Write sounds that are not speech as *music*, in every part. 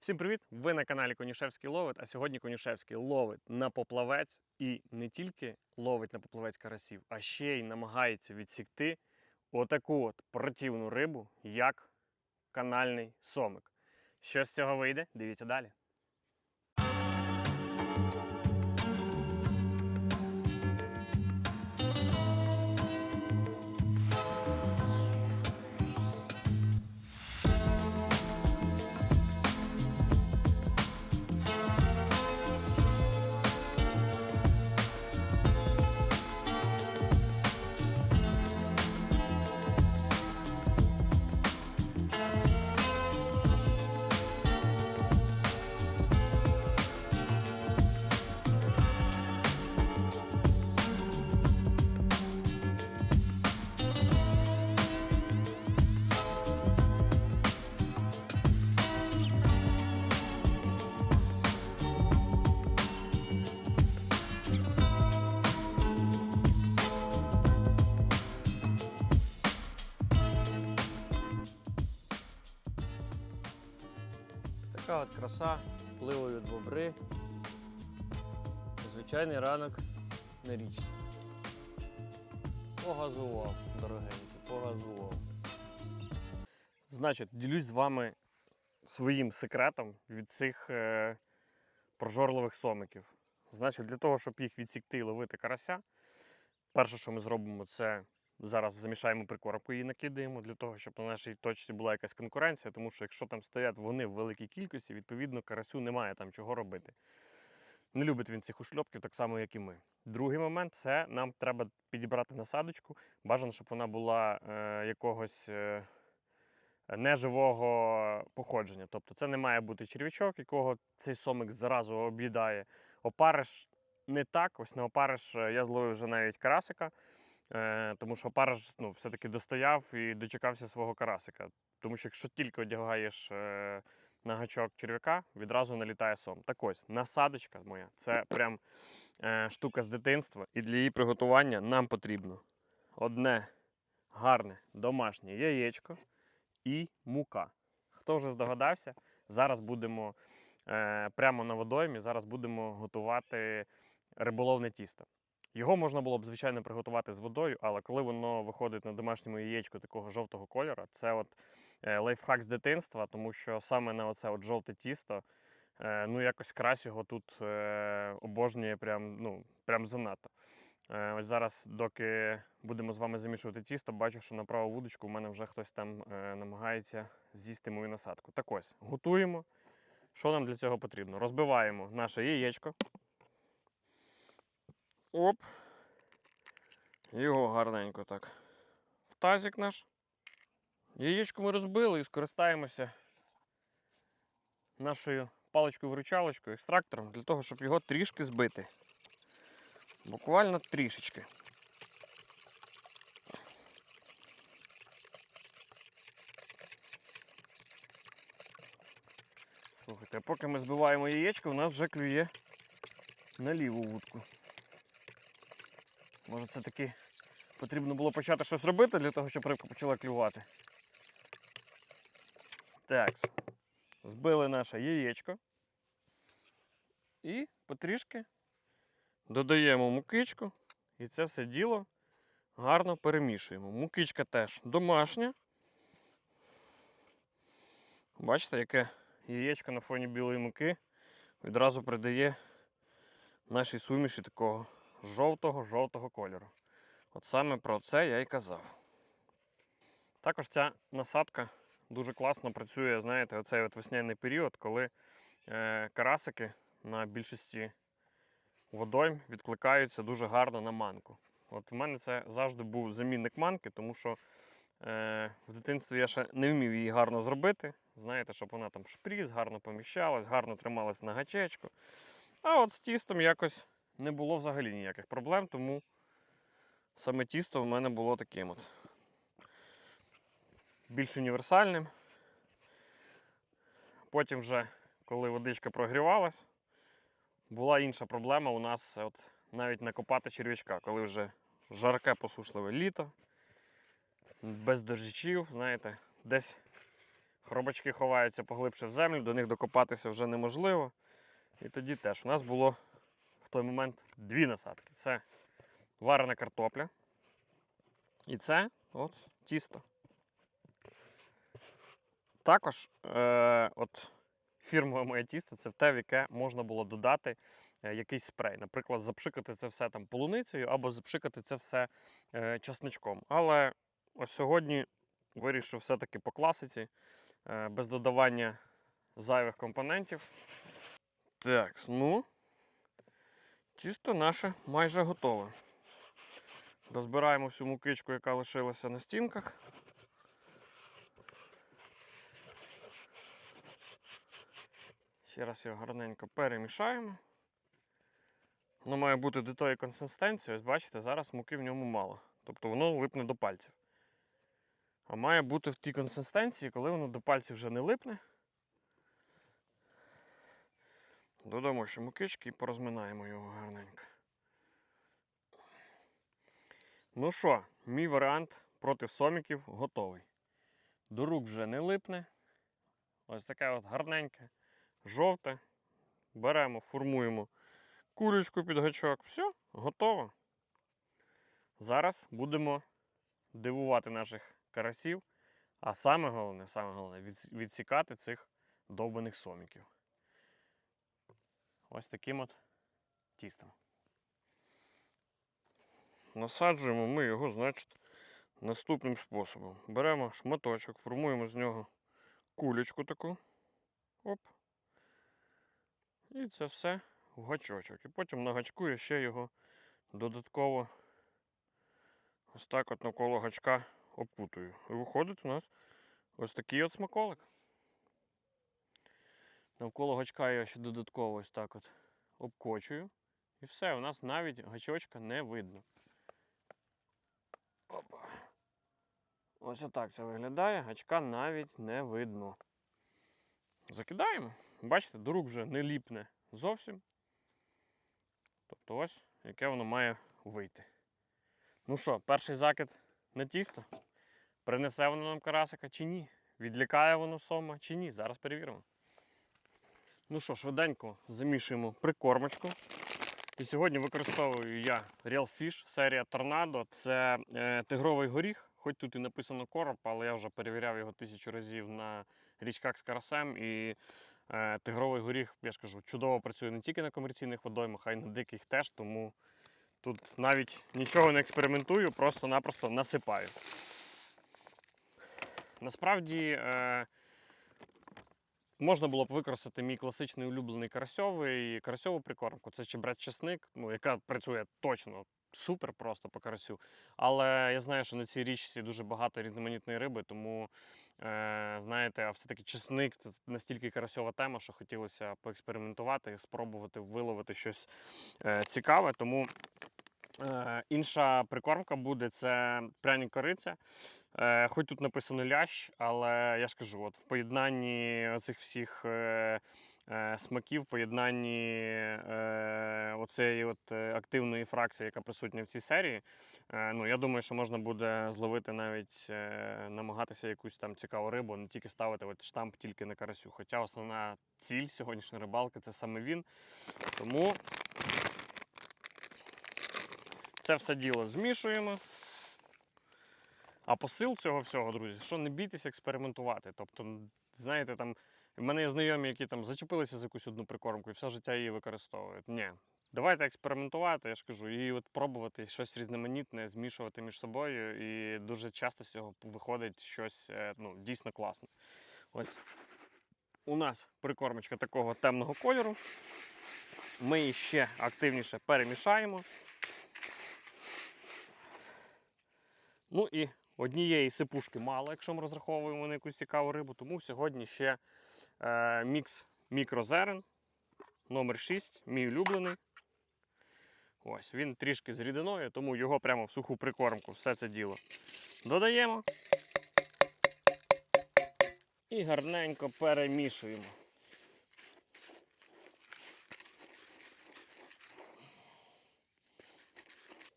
Всім привіт! Ви на каналі Конюшевський ловить. А сьогодні Конюшевський ловить на поплавець і не тільки ловить на поплавець карасів, а ще й намагається відсікти отаку от противну рибу, як канальний сомик. Що з цього вийде? Дивіться далі. Така от краса, пливають бобри. Звичайний ранок на річці. Погазував, дорогенький, погазував. Значить, ділюсь з вами своїм секретом від цих е, прожорливих сомиків. Значить, для того, щоб їх відсікти і ловити карася, перше, що ми зробимо, це зараз замішаємо прикормку і накидаємо для того, щоб на нашій точці була якась конкуренція, тому що якщо там стоять вони в великій кількості, відповідно карасю немає там чого робити. Не любить він цих ушльопків так само, як і ми. Другий момент це нам треба підібрати насадочку. Бажано, щоб вона була е, якогось е, неживого походження. Тобто це не має бути черв'ячок, якого цей сомик зразу об'їдає. Опариш не так. Ось на опариш е, я зловив вже навіть карасика. Е, тому що опариш ну, все-таки достояв і дочекався свого карасика. Тому що якщо тільки одягаєш е, на гачок черв'яка, відразу налітає сом. Так ось, насадочка моя це прям е, штука з дитинства. І для її приготування нам потрібно одне гарне домашнє яєчко і мука. Хто вже здогадався, зараз будемо е, прямо на водоймі, зараз будемо готувати риболовне тісто. Його можна було б, звичайно, приготувати з водою, але коли воно виходить на домашньому яєчку такого жовтого кольору, це от е, лайфхак з дитинства, тому що саме на оце от жовте тісто, е, ну якось крась його тут е, обожнює прям, ну, прям занадто. Ось зараз, доки будемо з вами замішувати тісто, бачу, що на праву вудочку в мене вже хтось там намагається з'їсти мою насадку. Так ось, готуємо. Що нам для цього потрібно? Розбиваємо наше яєчко. Оп. Його гарненько так. В тазик наш. Яєчко ми розбили і скористаємося нашою паличкою-виручалочкою, екстрактором, для того, щоб його трішки збити. Буквально трішечки. Слухайте, а поки ми збиваємо яєчко, у нас вже клює на ліву вудку. Може це таки потрібно було почати щось робити для того, щоб рибка почала клювати. Так, збили наше яєчко. І потрішки додаємо мукичку. І це все діло гарно перемішуємо. Мукичка теж домашня. Бачите, яке яєчко на фоні білої муки відразу придає нашій суміші такого жовтого-жовтого кольору. От саме про це я і казав. Також ця насадка дуже класно працює, знаєте, оцей от весняний період, коли е, карасики на більшості водойм відкликаються дуже гарно на манку. От в мене це завжди був замінник манки, тому що е, в дитинстві я ще не вмів її гарно зробити. Знаєте, щоб вона там в шприц гарно поміщалась, гарно трималась на гачечку. А от з тістом якось не було взагалі ніяких проблем, тому саме тісто в мене було таким от. Більш універсальним. Потім вже, коли водичка прогрівалась, була інша проблема у нас от навіть накопати черв'ячка, коли вже жарке посушливе літо, без дощів, знаєте, десь Хробачки ховаються поглибше в землю, до них докопатися вже неможливо. І тоді теж у нас було той момент дві насадки. Це варена картопля. І це от тісто. Також е, от фірмове моє тісто це те, в яке можна було додати е, якийсь спрей. Наприклад, запшикати це все там полуницею або запшикати це все е, часничком. Але ось сьогодні вирішив все-таки по класиці, е, без додавання зайвих компонентів. Так, ну, тісто наше майже готове. Розбираємо всю мукичку, яка лишилася на стінках. Ще раз його гарненько перемішаємо. Воно має бути до тої консистенції. Ось бачите, зараз муки в ньому мало. Тобто воно липне до пальців. А має бути в тій консистенції, коли воно до пальців вже не липне. Додамо ще мукички і порозминаємо його гарненько. Ну що, мій варіант проти соміків готовий. До рук вже не липне. Ось таке от гарненьке, жовте. Беремо, формуємо курочку під гачок. Все, готово. Зараз будемо дивувати наших карасів. А саме головне, саме головне відсікати цих довбаних соміків. Ось таким от тістом. Насаджуємо ми його, значить, наступним способом. Беремо шматочок, формуємо з нього кулечку таку. Оп. І це все в гачочок. І потім на гачку я ще його додатково ось так от навколо гачка обкутую. І виходить у нас ось такий от смаколик. Навколо гачка я ще додатково ось так от обкочую. І все, у нас навіть гачочка не видно. Опа. Ось отак це виглядає, гачка навіть не видно. Закидаємо. Бачите, до рук вже не ліпне зовсім. Тобто ось яке воно має вийти. Ну що, перший закид на тісто. Принесе воно нам карасика чи ні? Відлікає воно сома чи ні? Зараз перевіримо. Ну що, швиденько замішуємо прикормочку. І сьогодні використовую я Real Fish, серія Торнадо. Це е, тигровий горіх, хоч тут і написано короб, але я вже перевіряв його тисячу разів на річках з карасем. І е, тигровий горіх, я ж кажу, чудово працює не тільки на комерційних водоймах, а й на диких теж. Тому тут навіть нічого не експериментую, просто-напросто насипаю. Насправді. Е, Можна було б використати мій класичний улюблений карасьовий карасьову прикормку. Це чебрець чесник, ну, яка працює точно супер просто по карасю. Але я знаю, що на цій річці дуже багато різноманітної риби, тому е, знаєте, а все-таки чесник це настільки карасьова тема, що хотілося поекспериментувати, спробувати виловити щось е, цікаве. Тому е, інша прикормка буде це пряні кориця. Е, хоч тут написано лящ, але я ж кажу, от в поєднанні цих всіх е, е, смаків, в поєднанні е, оцеї от е, активної фракції, яка присутня в цій серії, е, ну я думаю, що можна буде зловити навіть е, намагатися якусь там цікаву рибу, не тільки ставити от штамп тільки на карасю. Хоча основна ціль сьогоднішньої рибалки це саме він. Тому це все діло змішуємо. А посил цього всього, друзі, що не бійтеся експериментувати. Тобто, знаєте, там в мене є знайомі, які там зачепилися за якусь одну прикормку і все життя її використовують. Ні. Давайте експериментувати, я ж кажу, і от пробувати щось різноманітне, змішувати між собою. І дуже часто з цього виходить щось е, ну, дійсно класне. Ось у нас прикормочка такого темного кольору. Ми її ще активніше перемішаємо. Ну і однієї сипушки мало, якщо ми розраховуємо на якусь цікаву рибу. Тому сьогодні ще е, мікс мікрозерен номер 6 мій улюблений. Ось, він трішки з рідиною, тому його прямо в суху прикормку все це діло додаємо. І гарненько перемішуємо.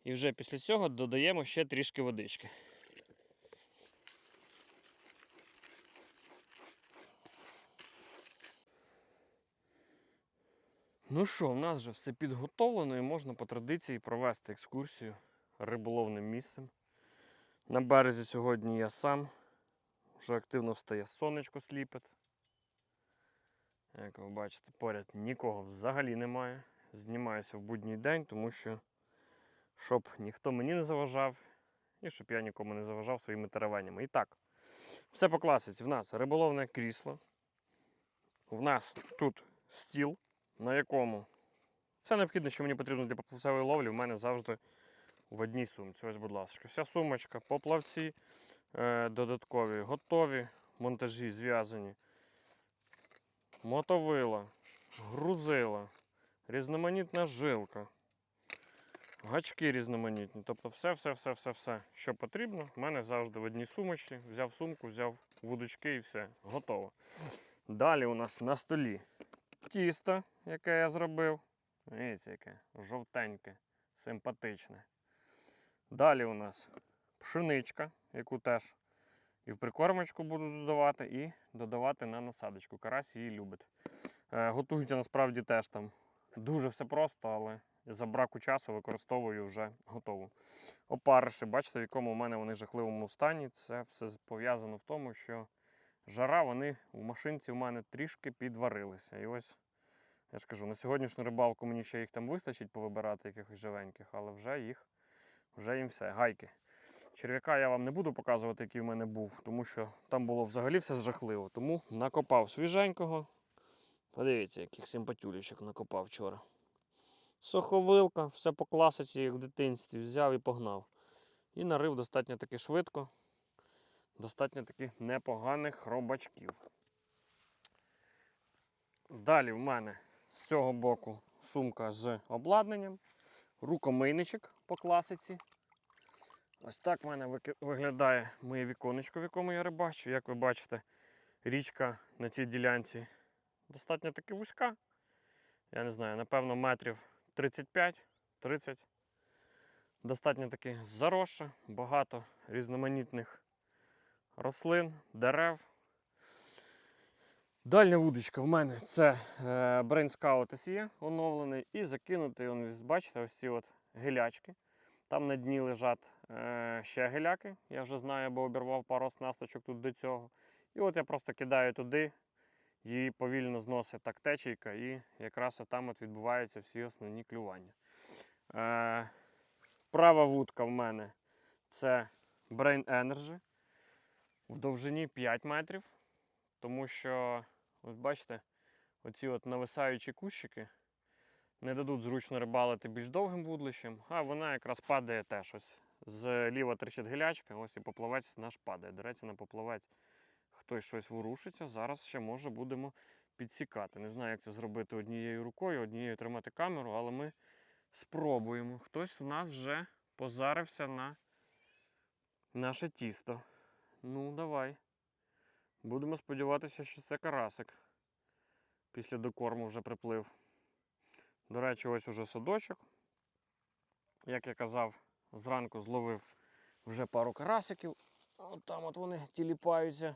І вже після цього додаємо ще трішки водички. Ну що, в нас вже все підготовлено і можна по традиції провести екскурсію риболовним місцем. На березі сьогодні я сам. Вже активно встає сонечко сліпить. Як ви бачите, поряд нікого взагалі немає. Знімаюся в будній день, тому що щоб ніхто мені не заважав, і щоб я нікому не заважав своїми теревенями. І так, все по класиці. В нас риболовне крісло. В нас тут стіл, на якому все необхідне, що мені потрібно для поплавцевої ловлі, в мене завжди в одній сумці. Ось, будь ласка, вся сумочка, поплавці е, додаткові, готові, монтажі зв'язані, мотовила, грузила, різноманітна жилка, гачки різноманітні. Тобто все, все, все, все, все, що потрібно, в мене завжди в одній сумочці. Взяв сумку, взяв вудочки і все, готово. Далі у нас на столі тісто, яке я зробив. Дивіться, яке жовтеньке, симпатичне. Далі у нас пшеничка, яку теж і в прикормочку буду додавати, і додавати на насадочку. Карась її любить. Е, готується насправді теж там дуже все просто, але за браку часу використовую вже готову. Опариші, бачите, в якому у мене вони жахливому стані. Це все пов'язано в тому, що жара, вони в машинці в мене трішки підварилися. І ось я ж кажу, на сьогоднішню рибалку мені ще їх там вистачить повибирати якихось живеньких, але вже їх, вже їм все. Гайки. Черв'яка я вам не буду показувати, який в мене був, тому що там було взагалі все жахливо. Тому накопав свіженького. Подивіться, яких симпатюлічок накопав вчора. Соховилка, все по класиці, як в дитинстві, взяв і погнав. І нарив достатньо таки швидко, достатньо таки непоганих робачків. Далі в мене з цього боку сумка з обладнанням, рукомийничок по класиці. Ось так в мене виглядає моє віконечко, в якому я рибачу. Як ви бачите, річка на цій ділянці достатньо таки вузька. Я не знаю, напевно, метрів 35-30. Достатньо таки заросша, багато різноманітних рослин, дерев. Дальня вудочка в мене це е, Brain Scout SE оновлений і закинутий, он, бачите, ось ці от гелячки. Там на дні лежать е, ще геляки. Я вже знаю, бо обірвав пару оснасточок тут до цього. І от я просто кидаю туди, її повільно зносить так течійка, і якраз там от відбуваються всі основні клювання. Е, права вудка в мене це Brain Energy в довжині 5 метрів. Тому що, от бачите, оці от нависаючі кущики не дадуть зручно рибалити більш довгим вудлищем, а вона якраз падає теж. Ось зліва тричить гілячка, ось і поплавець наш падає. До речі, на поплавець хтось щось ворушиться. Зараз ще може будемо підсікати. Не знаю, як це зробити однією рукою, однією тримати камеру, але ми спробуємо. Хтось в нас вже позарився на наше тісто. Ну, давай. Будемо сподіватися, що це карасик. Після докорму вже приплив. До речі, ось уже садочок. Як я казав, зранку зловив вже пару карасиків. От там от вони тіліпаються.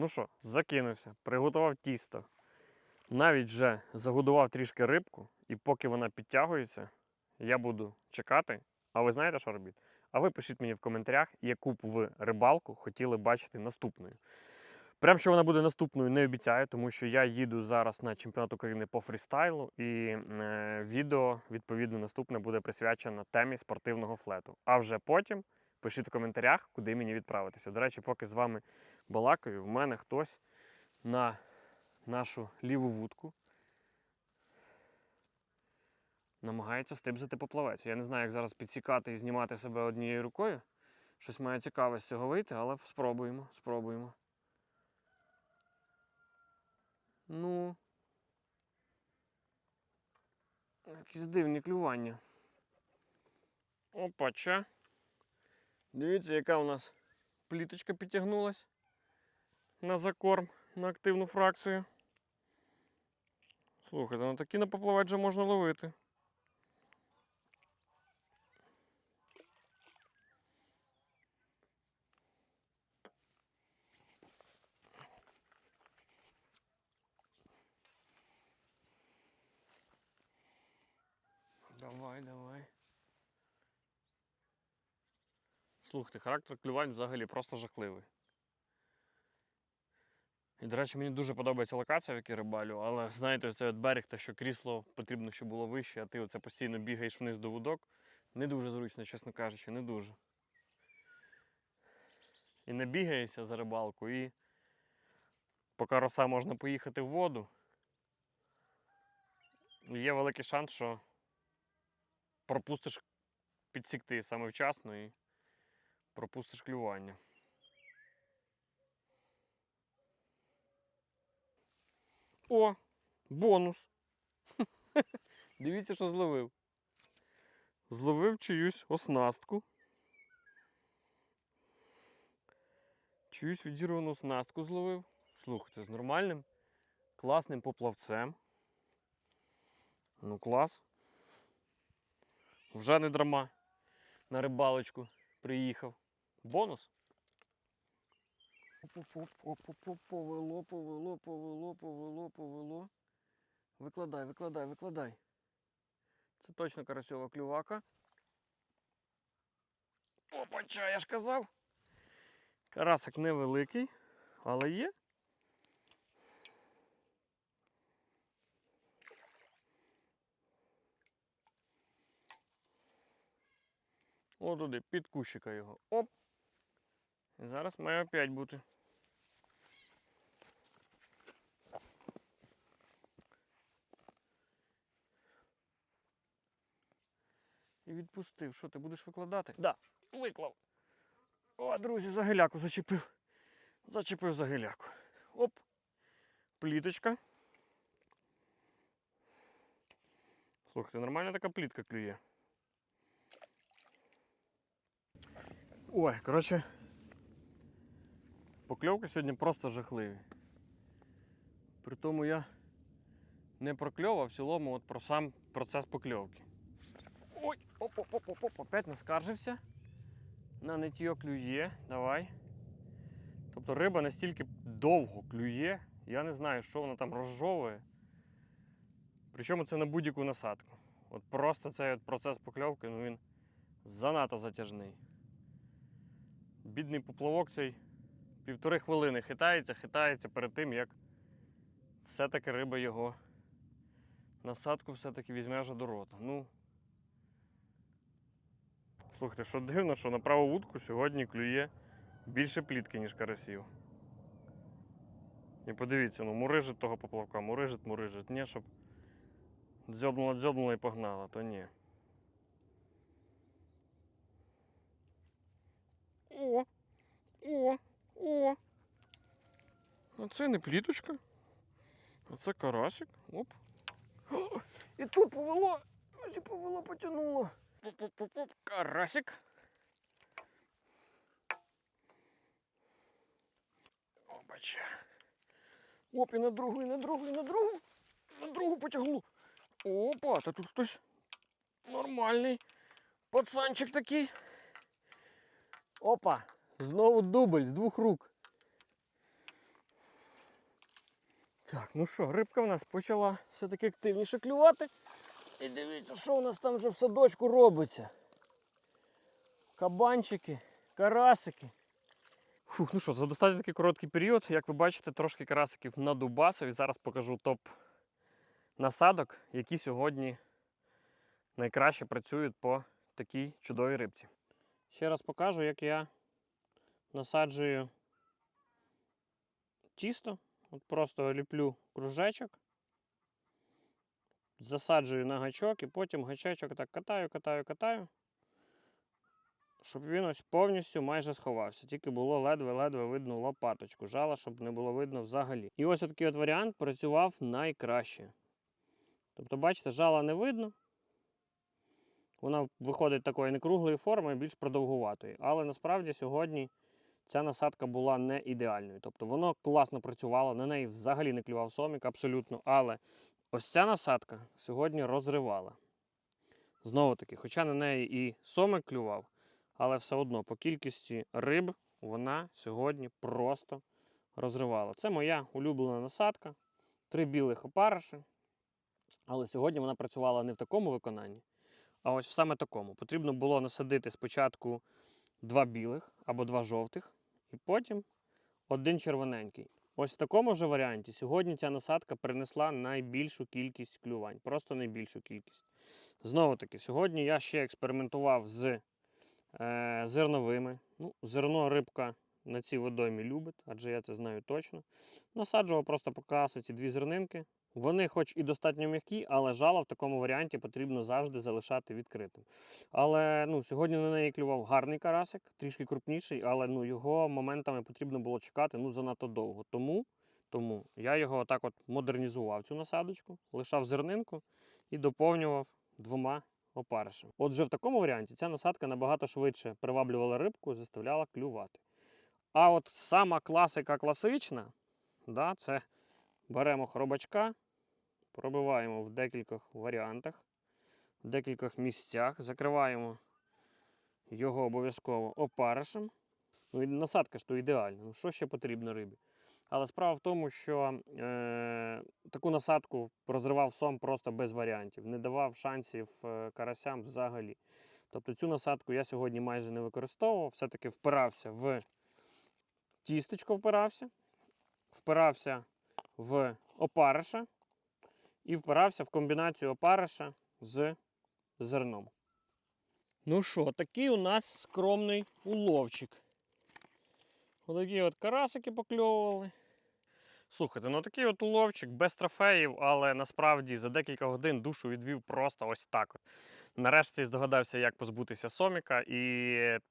Ну що, закинувся, приготував тісто. Навіть вже загодував трішки рибку, і поки вона підтягується, я буду чекати. А ви знаєте, що робити? А ви пишіть мені в коментарях, яку б ви рибалку хотіли бачити наступною. Прям що вона буде наступною, не обіцяю, тому що я їду зараз на чемпіонат України по фрістайлу, і е, відео, відповідно, наступне буде присвячено темі спортивного флету. А вже потім пишіть в коментарях, куди мені відправитися. До речі, поки з вами балакаю, в мене хтось на нашу ліву вудку намагається стибзати поплавець. Я не знаю, як зараз підсікати і знімати себе однією рукою. Щось має цікаве з цього вийти, але спробуємо, спробуємо. Ну. Якісь дивні клювання. Опача. Дивіться, яка у нас пліточка підтягнулась на закорм, на активну фракцію. Слухайте, ну на такі напопливати вже можна ловити. Давай, давай. Слухайте, характер клювань взагалі просто жахливий. І, до речі, мені дуже подобається локація, в якій рибалю, але знаєте, цей от берег, те, що крісло потрібно, щоб було вище, а ти оце постійно бігаєш вниз до вудок. Не дуже зручно, чесно кажучи, не дуже. І не бігаєшся за рибалку, і поки роса можна поїхати в воду. Є великий шанс, що пропустиш підсікти саме вчасно і пропустиш клювання. О, бонус. *laughs* Дивіться, що зловив. Зловив чиюсь оснастку. Чиюсь відірвану оснастку зловив. Слухайте, з нормальним, класним поплавцем. Ну, клас. Вже не драма. На рибалочку приїхав. Бонус. Повело, повело, повело, повело, повело. Викладай, викладай, викладай. Це точно карасьова клювака. Опача, я ж казав. Карасик невеликий, але є. О, туди, під кущика його. Оп! І зараз має опять бути. І відпустив. Що ти будеш викладати? Да, виклав. О, друзі, за геляку зачепив. Зачепив за геляку. Оп. Пліточка. Слухайте, нормальна така плітка клює. Ой, коротше, покльовки сьогодні просто жахливі. При тому я не про кльов, а в цілому от про сам процес покльовки. Ой, оп-оп-оп-оп, опять наскаржився. На нитьо клює, давай. Тобто риба настільки довго клює, я не знаю, що вона там розжовує. Причому це на будь-яку насадку. От просто цей от процес покльовки, ну він занадто затяжний. Бідний поплавок цей півтори хвилини хитається, хитається перед тим, як все-таки риба його насадку все-таки візьме вже до рота. Ну, слухайте, що дивно, що на праву вудку сьогодні клює більше плітки, ніж карасів. І подивіться, ну мурижить того поплавка, мурижить, мурижить. Ні, щоб дзьобнула, дзьобнула і погнала, то ні. О, о, о. А це не пліточка. А це карасик. Оп. О, і тут повело. Ось і повело, потягнуло. Поп-поп-поп, карасик. Опача. Оп, і на другу, і на другу, і на другу. На другу потягло. Опа, та тут хтось нормальний. Пацанчик такий. Опа! Знову дубль з двох рук. Так, ну що, рибка в нас почала все-таки активніше клювати. І дивіться, що у нас там вже в садочку робиться. Кабанчики, карасики. Фух, ну що, за достатньо такий короткий період, як ви бачите, трошки карасиків надубасив. І зараз покажу топ насадок, які сьогодні найкраще працюють по такій чудовій рибці. Ще раз покажу, як я насаджую тісто. От просто ліплю кружечок, засаджую на гачок і потім гачечок так катаю, катаю, катаю, щоб він ось повністю майже сховався. Тільки було ледве-ледве видно лопаточку. Жала, щоб не було видно взагалі. І ось такий от варіант працював найкраще. Тобто, бачите, жала не видно. Вона виходить такої не круглої форми, більш продовгуватої. Але насправді сьогодні ця насадка була не ідеальною. Тобто воно класно працювало, на неї взагалі не клював сомік, абсолютно. Але ось ця насадка сьогодні розривала. Знову таки, хоча на неї і сомик клював, але все одно по кількості риб вона сьогодні просто розривала. Це моя улюблена насадка. Три білих опариші. Але сьогодні вона працювала не в такому виконанні. А ось в саме такому. Потрібно було насадити спочатку два білих або два жовтих, і потім один червоненький. Ось в такому ж варіанті сьогодні ця насадка принесла найбільшу кількість клювань, просто найбільшу кількість. Знову таки, сьогодні я ще експериментував з е, зерновими. Ну, зерно рибка на цій водоймі любить, адже я це знаю точно. Насаджував просто по касиці дві зернинки. Вони, хоч і достатньо м'які, але жало в такому варіанті потрібно завжди залишати відкритим. Але ну, сьогодні на неї клював гарний карасик, трішки крупніший, але ну, його моментами потрібно було чекати ну, занадто довго. Тому, тому я його отак от модернізував цю насадочку, лишав зернинку і доповнював двома опаришами. Отже, в такому варіанті ця насадка набагато швидше приваблювала рибку, заставляла клювати. А от сама класика класична, да, це беремо хробачка, пробиваємо в декількох варіантах, в декількох місцях, закриваємо його обов'язково опаришем. Ну, насадка ж то ідеальна. Ну, що ще потрібно рибі? Але справа в тому, що е, таку насадку розривав сом просто без варіантів, не давав шансів е, карасям взагалі. Тобто цю насадку я сьогодні майже не використовував, все-таки впирався в тістечко, впирався, впирався в опариша і впирався в комбінацію опариша з зерном. Ну що, такий у нас скромний уловчик. Отакі от карасики покльовували. Слухайте, ну такий от уловчик без трофеїв, але насправді за декілька годин душу відвів просто ось так. Нарешті здогадався, як позбутися соміка, і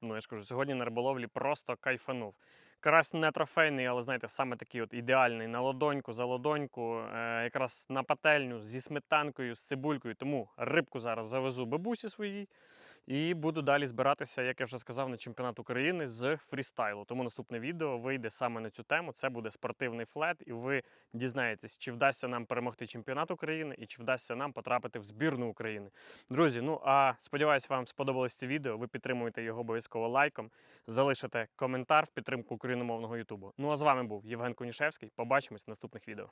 ну я ж кажу, сьогодні на риболовлі просто кайфанув. Карась не трофейний, але знаєте, саме такий от ідеальний на ладоньку, за ладоньку, е, якраз на пательню зі сметанкою, з цибулькою. Тому рибку зараз завезу бабусі своїй. І буду далі збиратися, як я вже сказав, на чемпіонат України з фрістайлу. Тому наступне відео вийде саме на цю тему. Це буде спортивний флет, і ви дізнаєтесь, чи вдасться нам перемогти чемпіонат України і чи вдасться нам потрапити в збірну України. Друзі, ну а сподіваюся, вам сподобалось це відео. Ви підтримуєте його обов'язково лайком, залишите коментар в підтримку україномовного Ютубу. Ну а з вами був Євген Конішевський. Побачимось в наступних відео.